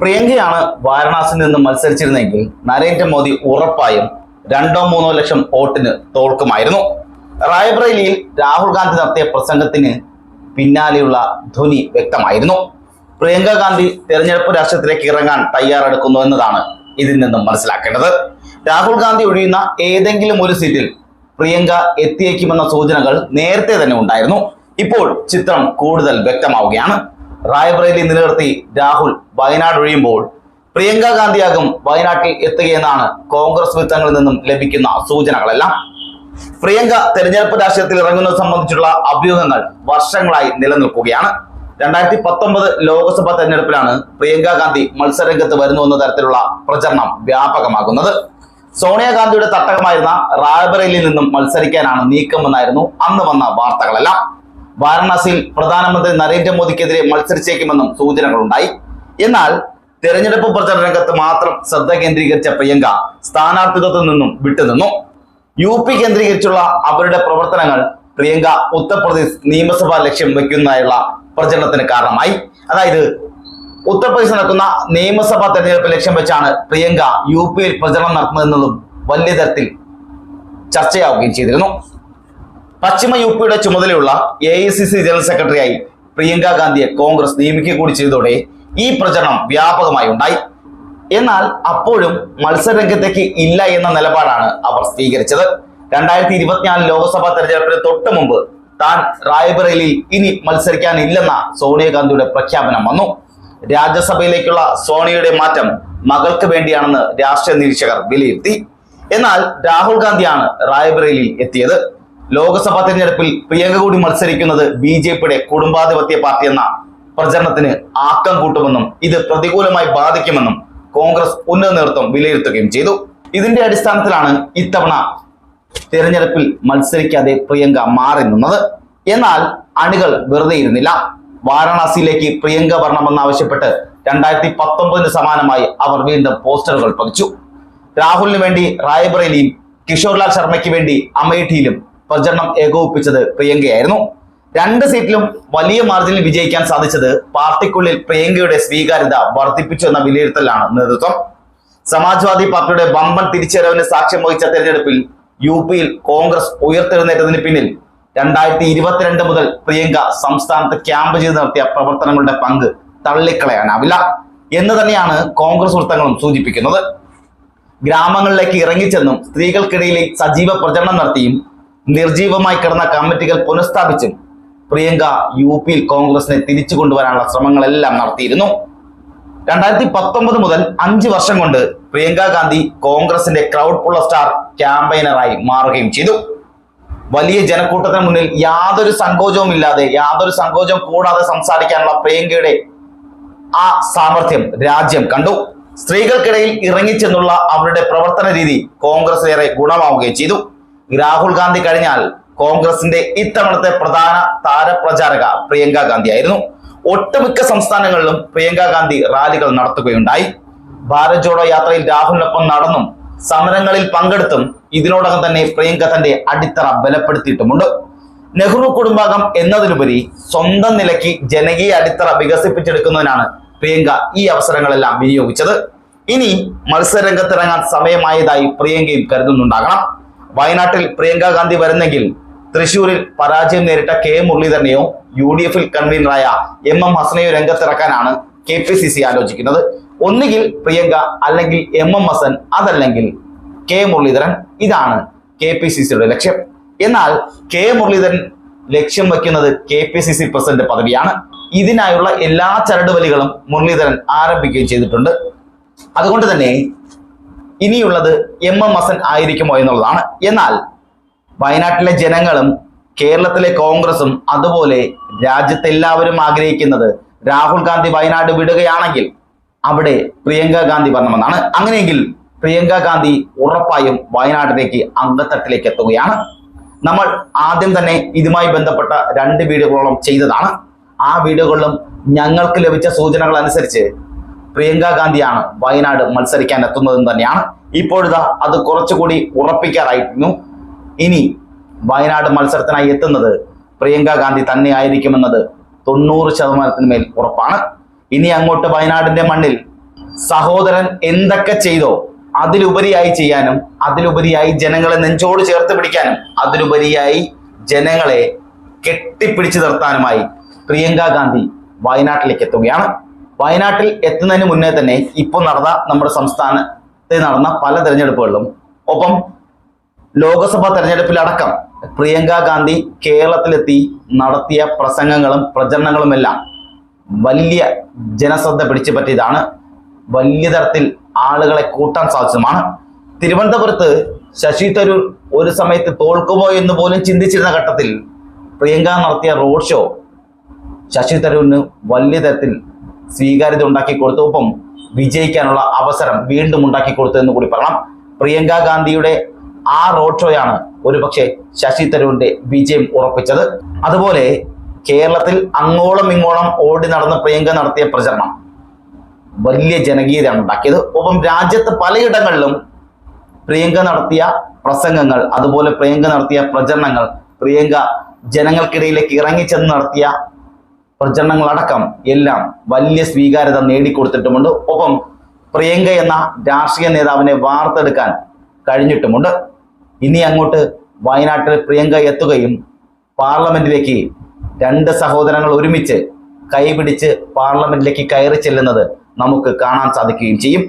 പ്രിയങ്കയാണ് വാരണാസിയിൽ നിന്ന് മത്സരിച്ചിരുന്നെങ്കിൽ നരേന്ദ്രമോദി ഉറപ്പായും രണ്ടോ മൂന്നോ ലക്ഷം വോട്ടിന് തോൽക്കുമായിരുന്നു. റായ്ബറേലിയിൽ രാഹുൽ ഗാന്ധി നടത്തിയ പ്രസംഗത്തിന് പിന്നാലെയുള്ള ധ്വനി വ്യക്തമായിരുന്നു. പ്രിയങ്ക ഗാന്ധി തെരഞ്ഞെടുപ്പ് രാഷ്ട്രത്തിലേക്ക് ഇറങ്ങാൻ തയ്യാറെടുക്കുന്നു എന്നതാണ് ഇതിൽ നിന്നും മനസ്സിലാക്കേണ്ടത്. രാഹുൽ ഗാന്ധി ഒഴിയുന്ന ഏതെങ്കിലും ഒരു സീറ്റിൽ പ്രിയങ്ക എത്തിയേക്കുമെന്ന സൂചനകൾ നേരത്തെ തന്നെ ഉണ്ടായിരുന്നു. ഇപ്പോൾ ചിത്രം കൂടുതൽ വ്യക്തമാവുകയാണ്. റായ്ബറേലി നിലനിർത്തി രാഹുൽ വയനാട് ഒഴിയുമ്പോൾ പ്രിയങ്ക ഗാന്ധിയാകും വയനാട്ടിൽ എത്തുകയെന്നാണ് കോൺഗ്രസ് വൃത്തങ്ങളിൽ നിന്നും ലഭിക്കുന്ന സൂചനകളെല്ലാം. പ്രിയങ്ക തെരഞ്ഞെടുപ്പ് രാഷ്ട്രീയത്തിൽ ഇറങ്ങുന്നത് സംബന്ധിച്ചുള്ള അഭ്യൂഹങ്ങൾ വർഷങ്ങളായി നിലനിൽക്കുകയാണ്. രണ്ടായിരത്തി പത്തൊമ്പത് ലോക്സഭാ തെരഞ്ഞെടുപ്പിലാണ് പ്രിയങ്ക ഗാന്ധി മത്സരരംഗത്ത് വരുന്നു എന്ന തരത്തിലുള്ള പ്രചരണം വ്യാപകമാകുന്നത്. സോണിയാഗാന്ധിയുടെ തട്ടകമായിരുന്ന റായ്ബറേലിയിൽ നിന്നും മത്സരിക്കാനാണ് നീക്കമെന്നായിരുന്നു അന്ന് വന്ന വാർത്തകളെല്ലാം. വാരണാസിയിൽ പ്രധാനമന്ത്രി നരേന്ദ്രമോദിക്കെതിരെ മത്സരിച്ചേക്കുമെന്നും സൂചനകളുണ്ടായി. എന്നാൽ തെരഞ്ഞെടുപ്പ് പ്രചരണ രംഗത്ത് മാത്രം ശ്രദ്ധ കേന്ദ്രീകരിച്ച പ്രിയങ്ക സ്ഥാനാർത്ഥിത്വത്തിൽ നിന്നും വിട്ടുനിന്നു. യു പി കേന്ദ്രീകരിച്ചുള്ള അവരുടെ പ്രവർത്തനങ്ങൾ പ്രിയങ്ക ഉത്തർപ്രദേശ് നിയമസഭാ ലക്ഷ്യം വെക്കുന്നതായുള്ള പ്രചരണത്തിന് കാരണമായി. അതായത് ഉത്തർപ്രദേശിൽ നടക്കുന്ന നിയമസഭാ തെരഞ്ഞെടുപ്പ് ലക്ഷ്യം വെച്ചാണ് പ്രിയങ്ക യു പിയിൽ പ്രചരണം നടത്തുന്നതെന്നതും വലിയ തരത്തിൽ ചർച്ചയാവുകയും ചെയ്തിരുന്നു. പശ്ചിമ യു പിയുടെ ചുമതലയുള്ള A I C C general സെക്രട്ടറിയായി പ്രിയങ്ക ഗാന്ധിയെ കോൺഗ്രസ് നിയമിക്കുക കൂടി ചെയ്തതോടെ ഈ പ്രചരണം വ്യാപകമായി ഉണ്ടായി. എന്നാൽ അപ്പോഴും മത്സരരംഗത്തേക്ക് ഇല്ല എന്ന നിലപാടാണ് അവർ സ്വീകരിച്ചത്. രണ്ടായിരത്തി ഇരുപത്തിനാല് ലോക്സഭാ തെരഞ്ഞെടുപ്പിന് തൊട്ട് മുമ്പ് താൻ റായ്ബറേലിയിൽ ഇനി മത്സരിക്കാനില്ലെന്ന സോണിയാഗാന്ധിയുടെ പ്രഖ്യാപനം വന്നു. രാജ്യസഭയിലേക്കുള്ള സോണിയയുടെ മാറ്റം മകൾക്ക് വേണ്ടിയാണെന്ന് രാഷ്ട്രീയ നിരീക്ഷകർ വിലയിരുത്തി. എന്നാൽ രാഹുൽ ഗാന്ധിയാണ് റായ്ബറേലിയിൽ എത്തിയത്. ലോക്സഭാ തെരഞ്ഞെടുപ്പിൽ പ്രിയങ്ക കൂടി മത്സരിക്കുന്നത് ബി ജെ പിയുടെ കുടുംബാധിപത്യ പാർട്ടി എന്ന പ്രചരണത്തിന് ആക്കം കൂട്ടുമെന്നും ഇത് പ്രതികൂലമായി ബാധിക്കുമെന്നും കോൺഗ്രസ് ഉന്നത നേതൃത്വം വിലയിരുത്തുകയും ചെയ്തു. ഇതിന്റെ അടിസ്ഥാനത്തിലാണ് ഇത്തവണ തിരഞ്ഞെടുപ്പിൽ മത്സരിക്കാതെ പ്രിയങ്ക മാറി നിന്നത്. എന്നാൽ അണികൾ വെറുതെ ഇരുന്നില്ല. വാരാണസിയിലേക്ക് പ്രിയങ്ക വരണമെന്നാവശ്യപ്പെട്ട് രണ്ടായിരത്തി പത്തൊമ്പതിന് സമാനമായി അവർ വീണ്ടും പോസ്റ്ററുകൾ പതിച്ചു. രാഹുലിന് വേണ്ടി റായ്ബറേലിയും കിഷോർലാൽ ശർമ്മയ്ക്ക് വേണ്ടി അമേഠിയിലും പ്രചരണം ഏകോപിപ്പിച്ചത് പ്രിയങ്കയായിരുന്നു. രണ്ട് സീറ്റിലും വലിയ മാർജിനിൽ വിജയിക്കാൻ സാധിച്ചത് പാർട്ടിക്കുള്ളിൽ പ്രിയങ്കയുടെ സ്വീകാര്യത വർദ്ധിപ്പിച്ചു എന്ന വിലയിരുത്തലാണ് നേതൃത്വം. സമാജ്വാദി പാർട്ടിയുടെ ബമ്പൻ തിരിച്ചുവരവിന് സാക്ഷ്യം വഹിച്ച തെരഞ്ഞെടുപ്പിൽ യു പിയിൽ കോൺഗ്രസ് ഉയർത്തെഴുന്നേറ്റതിന് പിന്നിൽ രണ്ടായിരത്തി ഇരുപത്തിരണ്ട് മുതൽ പ്രിയങ്ക സംസ്ഥാനത്ത് ക്യാമ്പ് ചെയ്ത് നടത്തിയ പ്രവർത്തനങ്ങളുടെ പങ്ക് തള്ളിക്കളയാനാവില്ല എന്ന് തന്നെയാണ് കോൺഗ്രസ് വൃത്തങ്ങളും സൂചിപ്പിക്കുന്നത്. ഗ്രാമങ്ങളിലേക്ക് ഇറങ്ങിച്ചെന്നും സ്ത്രീകൾക്കിടയിൽ സജീവ പ്രചരണം നടത്തിയും നിർജീവമായി കിടന്ന കമ്മിറ്റികൾ പുനഃസ്ഥാപിച്ചും പ്രിയങ്ക യു പിയിൽ കോൺഗ്രസിനെ തിരിച്ചു കൊണ്ടുവരാനുള്ള ശ്രമങ്ങളെല്ലാം നടത്തിയിരുന്നു. രണ്ടായിരത്തി പത്തൊമ്പത് മുതൽ അഞ്ച് വർഷം കൊണ്ട് പ്രിയങ്ക ഗാന്ധി കോൺഗ്രസിന്റെ ക്രൗഡ് പുള്ള സ്റ്റാർ ക്യാമ്പയിനറായി മാറുകയും ചെയ്തു. വലിയ ജനക്കൂട്ടത്തിന് മുന്നിൽ യാതൊരു സങ്കോചവും ഇല്ലാതെ യാതൊരു സങ്കോചവും കൂടാതെ സംസാരിക്കാനുള്ള പ്രിയങ്കയുടെ ആ സാമർഥ്യം രാജ്യം കണ്ടു. സ്ത്രീകൾക്കിടയിൽ ഇറങ്ങിച്ചെന്നുള്ള അവരുടെ പ്രവർത്തന രീതി കോൺഗ്രസ് ഏറെ ഗുണമാവുകയും ചെയ്തു. രാഹുൽ ഗാന്ധി കഴിഞ്ഞാൽ കോൺഗ്രസിന്റെ ഇത്തവണത്തെ പ്രധാന താരപ്രചാരക പ്രിയങ്ക ഗാന്ധി ആയിരുന്നു ഒട്ടുമിക്ക സംസ്ഥാനങ്ങളിലും പ്രിയങ്ക ഗാന്ധി റാലികൾ നടത്തുകയുണ്ടായി. ഭാരത് ജോഡോ യാത്രയിൽ രാഹുലിനൊപ്പം നടന്നും സമരങ്ങളിൽ പങ്കെടുത്തും ഇതിനോടകം തന്നെ പ്രിയങ്ക തന്റെ അടിത്തറ ബലപ്പെടുത്തിയിട്ടുമുണ്ട്. നെഹ്റു കുടുംബാംഗം എന്നതിലുപരി സ്വന്തം നിലയ്ക്ക് ജനകീയ അടിത്തറ വികസിപ്പിച്ചെടുക്കുന്നതിനാണ് പ്രിയങ്ക ഈ അവസരങ്ങളെല്ലാം വിനിയോഗിച്ചത്. ഇനി മത്സരരംഗത്തിറങ്ങാൻ സമയമായതായി പ്രിയങ്കയും കരുതുന്നുണ്ടാകണം. വയനാട്ടിൽ പ്രിയങ്ക ഗാന്ധി വരുന്നെങ്കിൽ തൃശൂരിൽ പരാജയം നേരിട്ട കെ മുരളീധരനെയോ യു ഡി എഫിൽ കൺവീനറായ എം എം ഹസനെയോ രംഗത്തിറക്കാനാണ് കെ പി സി സി ആലോചിക്കുന്നത്. ഒന്നുകിൽ പ്രിയങ്ക അല്ലെങ്കിൽ എം എം ഹസൻ അതല്ലെങ്കിൽ കെ മുരളീധരൻ. ഇതാണ് കെ പി സി സിയുടെ ലക്ഷ്യം. എന്നാൽ കെ മുരളീധരൻ ലക്ഷ്യം വയ്ക്കുന്നത് K P C C president പദവിയാണ്. ഇതിനായുള്ള എല്ലാ ചരടുവലികളും മുരളീധരൻ ആരംഭിക്കുകയും ചെയ്തിട്ടുണ്ട്. അതുകൊണ്ട് തന്നെ ഇനിയുള്ളത് എം എം ഹസൻ ആയിരിക്കുമോ എന്നുള്ളതാണ്. എന്നാൽ വയനാട്ടിലെ ജനങ്ങളും കേരളത്തിലെ കോൺഗ്രസും അതുപോലെ രാജ്യത്തെ എല്ലാവരും ആഗ്രഹിക്കുന്നത് രാഹുൽ ഗാന്ധി വയനാട് വിടുകയാണെങ്കിൽ അവിടെ പ്രിയങ്ക ഗാന്ധി വരണമെന്നാണ്. അങ്ങനെയെങ്കിൽ പ്രിയങ്ക ഗാന്ധി ഉറപ്പായും വയനാട്ടിലേക്ക് അംഗത്തട്ടിലേക്ക് എത്തുകയാണ്. നമ്മൾ ആദ്യം തന്നെ ഇതുമായി ബന്ധപ്പെട്ട രണ്ട് വീഡിയോകളോളം ചെയ്തതാണ്. ആ വീഡിയോകളിലും ഞങ്ങൾക്ക് ലഭിച്ച സൂചനകൾ അനുസരിച്ച് പ്രിയങ്ക ഗാന്ധിയാണ് വയനാട് മത്സരിക്കാൻ എത്തുന്നതെന്ന് തന്നെയാണ്. ഇപ്പോഴിതാ അത് കുറച്ചുകൂടി ഉറപ്പിക്കാറായിരുന്നു. ഇനി വയനാട് മത്സരത്തിനായി എത്തുന്നത് പ്രിയങ്ക ഗാന്ധി തന്നെ ആയിരിക്കുമെന്നത് തൊണ്ണൂറ് ശതമാനത്തിന് മേൽ ഉറപ്പാണ്. ഇനി അങ്ങോട്ട് വയനാടിന്റെ മണ്ണിൽ സഹോദരൻ എന്തൊക്കെ ചെയ്തോ അതിലുപരിയായി ചെയ്യാനും അതിലുപരിയായി ജനങ്ങളെ നെഞ്ചോട് ചേർത്ത് പിടിക്കാനും അതിലുപരിയായി ജനങ്ങളെ കെട്ടിപ്പിടിച്ചു നിർത്താനുമായി പ്രിയങ്ക ഗാന്ധി വയനാട്ടിലേക്ക് എത്തുകയാണ്. വയനാട്ടിൽ എത്തുന്നതിന് മുന്നേ തന്നെ ഇപ്പോൾ നടന്ന നമ്മുടെ സംസ്ഥാനത്ത് നടന്ന പല തെരഞ്ഞെടുപ്പുകളിലും ഒപ്പം ലോക്സഭാ തെരഞ്ഞെടുപ്പിലടക്കം പ്രിയങ്ക ഗാന്ധി കേരളത്തിലെത്തി നടത്തിയ പ്രസംഗങ്ങളും പ്രചരണങ്ങളും എല്ലാം വലിയ ജനശ്രദ്ധ പിടിച്ചു പറ്റിയതാണ് വലിയ തരത്തിൽ ആളുകളെ കൂട്ടാൻ സാധിച്ചതുമാണ്. തിരുവനന്തപുരത്ത് ശശി തരൂർ ഒരു സമയത്ത് തോൽക്കുമോ എന്ന് പോലും ചിന്തിച്ചിരുന്ന ഘട്ടത്തിൽ പ്രിയങ്ക നടത്തിയ റോഡ് ഷോ ശശി തരൂരിന് വലിയ തരത്തിൽ സ്വീകാര്യത ഉണ്ടാക്കി കൊടുത്തു. ഒപ്പം വിജയിക്കാനുള്ള അവസരം വീണ്ടും ഉണ്ടാക്കി കൊടുത്തു എന്ന് കൂടി പറയണം. പ്രിയങ്ക ഗാന്ധിയുടെ ആ റോഡ് ഷോയാണ് ഒരുപക്ഷെ ശശി തരൂരിന്റെ വിജയം ഉറപ്പിച്ചത്. അതുപോലെ കേരളത്തിൽ അങ്ങോളം ഇങ്ങോളം ഓടി നടന്ന് പ്രിയങ്ക നടത്തിയ പ്രചരണം വലിയ ജനകീയതയാണ് ഉണ്ടാക്കിയത്. ഒപ്പം രാജ്യത്ത് പലയിടങ്ങളിലും പ്രിയങ്ക നടത്തിയ പ്രസംഗങ്ങൾ അതുപോലെ പ്രിയങ്ക നടത്തിയ പ്രചരണങ്ങൾ പ്രിയങ്ക ജനങ്ങൾക്കിടയിലേക്ക് ഇറങ്ങിച്ചെന്ന് നടത്തിയ പ്രചരണങ്ങളടക്കം എല്ലാം വലിയ സ്വീകാര്യത നേടിക്കൊടുത്തിട്ടുമുണ്ട്. ഒപ്പം പ്രിയങ്ക എന്ന രാഷ്ട്രീയ നേതാവിനെ വാർത്തെടുക്കാൻ കഴിഞ്ഞിട്ടുമുണ്ട്. ഇനി അങ്ങോട്ട് വയനാട്ടിൽ പ്രിയങ്ക എത്തുകയും പാർലമെന്റിലേക്ക് രണ്ട് സഹോദരങ്ങൾ ഒരുമിച്ച് കൈപിടിച്ച് പാർലമെന്റിലേക്ക് കയറി ചെല്ലുന്നത് നമുക്ക് കാണാൻ സാധിക്കുകയും ചെയ്യും.